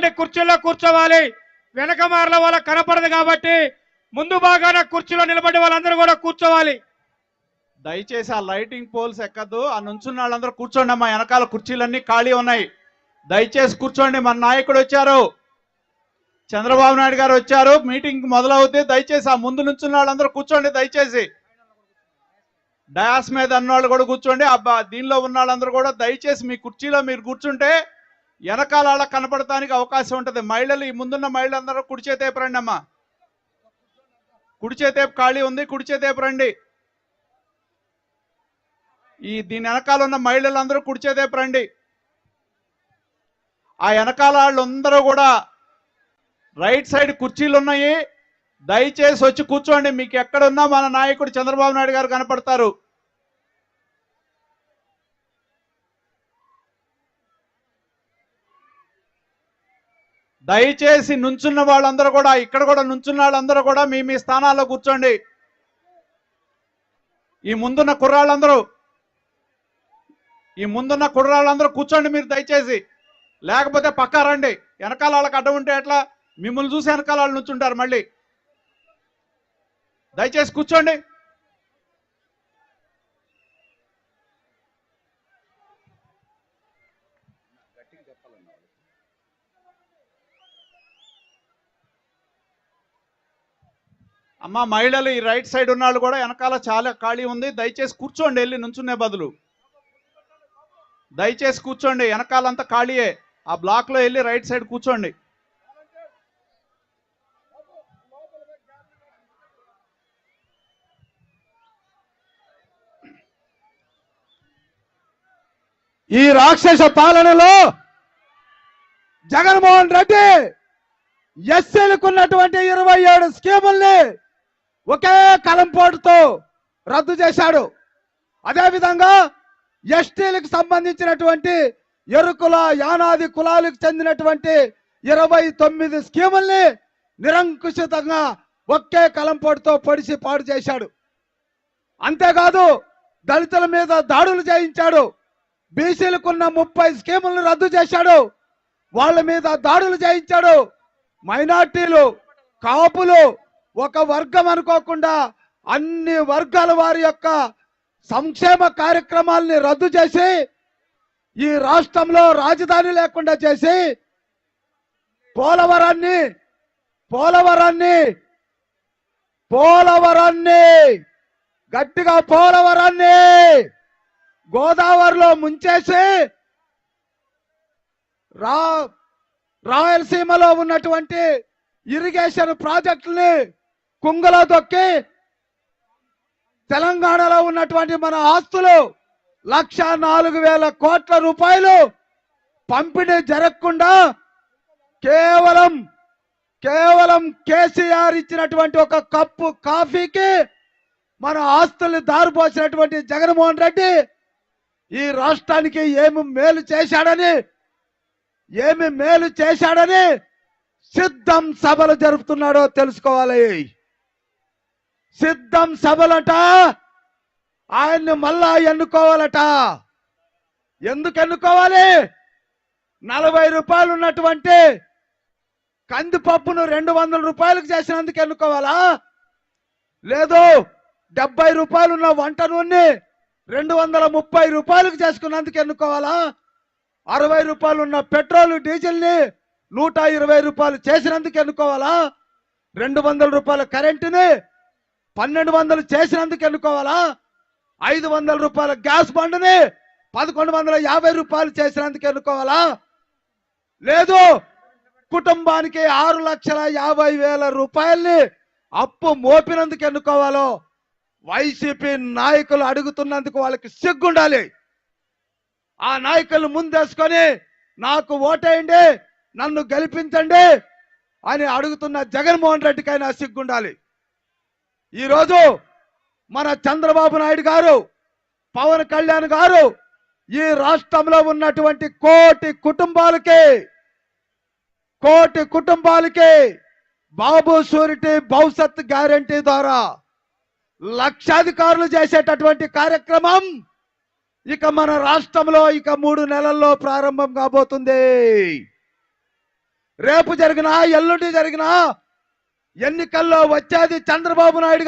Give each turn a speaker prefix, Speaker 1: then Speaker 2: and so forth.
Speaker 1: ఉన్నటువంటి కుర్చీల్లో కూర్చోవాలి. వెనక మార్ల వాళ్ళ కనపడదు కాబట్టి ముందు భాగాన కుర్చీలో నిలబడి వాళ్ళందరూ కూడా కూర్చోవాలి.
Speaker 2: దయచేసి ఆ లైటింగ్ పోల్స్ ఎక్కద్దు. ఆ నుంచున్న వాళ్ళందరూ కూర్చోండి అమ్మా. వెనకాల కుర్చీలన్నీ ఖాళీ ఉన్నాయి. దయచేసి కూర్చోండి. మన నాయకుడు వచ్చారు. చంద్రబాబు నాయుడు గారు వచ్చారు. మీటింగ్ మొదలవుతుంది దయచేసి ఆ ముందు నుంచున్న వాళ్ళందరూ కూర్చోండి దయచేసి. డయాస్ మీద అన్నవాళ్ళు కూడా కూర్చోండి. అబ్బా దీనిలో ఉన్న వాళ్ళందరూ కూడా దయచేసి మీ కుర్చీలో మీరు కూర్చుంటే వెనకాల వాళ్ళకి కనపడటానికి అవకాశం ఉంటుంది. మహిళలు ఈ ముందున్న మహిళలందరూ కుడి చేతేపు రండి అమ్మా. కుడి చేతేపు ఖాళీ ఉంది కుడి చేతేపు రండి. ఈ దీని వెనకాల ఉన్న మహిళలందరూ కుడి చేతేపు రండి. ఆ వెనకాల వాళ్ళందరూ కూడా రైట్ సైడ్ కుర్చీలు ఉన్నాయి. దయచేసి వచ్చి కూర్చోండి. మీకు ఎక్కడున్నా మన నాయకుడు చంద్రబాబు నాయుడు గారు కనపడతారు. దయచేసి నుంచున్న వాళ్ళందరూ కూడా ఇక్కడ కూడా నుంచున్న వాళ్ళందరూ కూడా మీ మీ స్థానాల్లో కూర్చోండి. ఈ ముందున్న కుర్రాళ్ళందరూ ఈ ముందున్న కుర్రాళ్ళందరూ కూర్చోండి మీరు దయచేసి. లేకపోతే పక్కా రండి. వెనకాల వాళ్ళకి అడ్డం ఉంటే ఎట్లా? మిమ్మల్ని చూసి వెనకాల వాళ్ళు నుంచుంటారు మళ్ళీ. దయచేసి కూర్చోండి. అమ్మ మహిళలు ఈ రైట్ సైడ్ ఉన్న కూడా వెనకాల చాలా ఖాళీ ఉంది. దయచేసి కూర్చోండి వెళ్ళి నుంచునే బదులు. దయచేసి కూర్చోండి వెనకాలంతా ఖాళీయే. ఆ బ్లాక్లో వెళ్ళి రైట్ సైడ్ కూర్చోండి.
Speaker 3: ఈ రాక్షస పాలనలో జగన్మోహన్ రెడ్డి ఎస్సీలకు ఉన్నటువంటి ఇరవై ఏడు స్కీముల్ని ఒకే కలంపోటుతో రద్దు చేశాడు. అదేవిధంగా ఎస్టీలకు సంబంధించినటువంటి ఎరుకుల యానాది కులాలకు చెందినటువంటి ఇరవై తొమ్మిది స్కీముల్ని నిరంకుశితంగా ఒకే కలంపోటుతో పొడిచి పాడు చేశాడు. అంతేకాదు దళితుల మీద దాడులు చేయించాడు. బీసీలకున్న ముప్పై స్కీములను రద్దు చేశాడు. వాళ్ళ మీద దాడులు చేయించాడు. మైనార్టీలు కాపులు ఒక వర్గం అనుకోకుండా అన్ని వర్గాల వారి యొక్క సంక్షేమ కార్యక్రమాల్ని రద్దు చేసి ఈ రాష్ట్రంలో రాజధాని లేకుండా చేసి పోలవరాన్ని పోలవరాన్ని పోలవరాన్ని గట్టిగా పోలవరాన్ని గోదావరిలో ముంచేసి రా రాయలసీమలో ఉన్నటువంటి ఇరిగేషన్ ప్రాజెక్టుని కుంగలో తొక్కి తెలంగాణలో ఉన్నటువంటి మన ఆస్తులు లక్ష నాలుగు వేల కోట్ల రూపాయలు పంపిణీ జరగకుండా కేవలం కేవలం కేసీఆర్ ఇచ్చినటువంటి ఒక కప్పు కాఫీకి మన ఆస్తుల్ని దారిపోసినటువంటి జగన్మోహన్ రెడ్డి ఈ రాష్ట్రానికి ఏమి మేలు చేశాడని ఏమి మేలు చేశాడని సిద్ధం సభలు జరుపుతున్నాడో తెలుసుకోవాలి. సిద్ధం సభలట. ఆయన్ని మళ్ళా ఎన్నుకోవాలట. ఎందుకు ఎన్నుకోవాలి? నలభై రూపాయలు ఉన్నటువంటి కందిపప్పును రెండు వందల రూపాయలకు చేసినందుకు ఎన్నుకోవాలా? లేదు డెబ్బై రూపాయలు ఉన్న వంట నూనె రెండు వందల ముప్పై రూపాయలకు చేసుకున్నందుకు ఎన్నుకోవాలా? అరవై రూపాయలు ఉన్న పెట్రోల్ డీజిల్ని నూట ఇరవై రూపాయలు చేసినందుకు ఎన్నుకోవాలా? రెండు వందల రూపాయల కరెంటుని పన్నెండు వందలు చేసినందుకు ఎన్నుకోవాలా? ఐదు వందల రూపాయల గ్యాస్ బండుని పదకొండు వందల యాభై రూపాయలు చేసినందుకు ఎన్నుకోవాలా? లేదు కుటుంబానికి ఆరు లక్షల యాభై వేల రూపాయల్ని అప్పు మోపినందుకు ఎన్నుకోవాలో? వైసీపీ నాయకులు అడుగుతున్నందుకు వాళ్ళకి సిగ్గుండాలి. ఆ నాయకులు ముందేసుకొని నాకు ఓటేయండి నన్ను గెలిపించండి అని అడుగుతున్న జగన్మోహన్ రెడ్డికైనా సిగ్గుండాలి. ఈరోజు మన చంద్రబాబు నాయుడు గారు పవన్ కళ్యాణ్ గారు ఈ రాష్ట్రంలో ఉన్నటువంటి కోటి కుటుంబాలకి కోటి కుటుంబాలకి బాబు సూరిటీ భవిష్యత్ గ్యారంటీ ద్వారా లక్షాధికారులు చేసేటటువంటి కార్యక్రమం ఇక మన రాష్ట్రంలో ఇక మూడు నెలల్లో ప్రారంభం కాబోతుంది. రేపు జరిగినా ఎల్లుండి జరిగిన ఎన్నికల్లో వచ్చేది చంద్రబాబు నాయుడు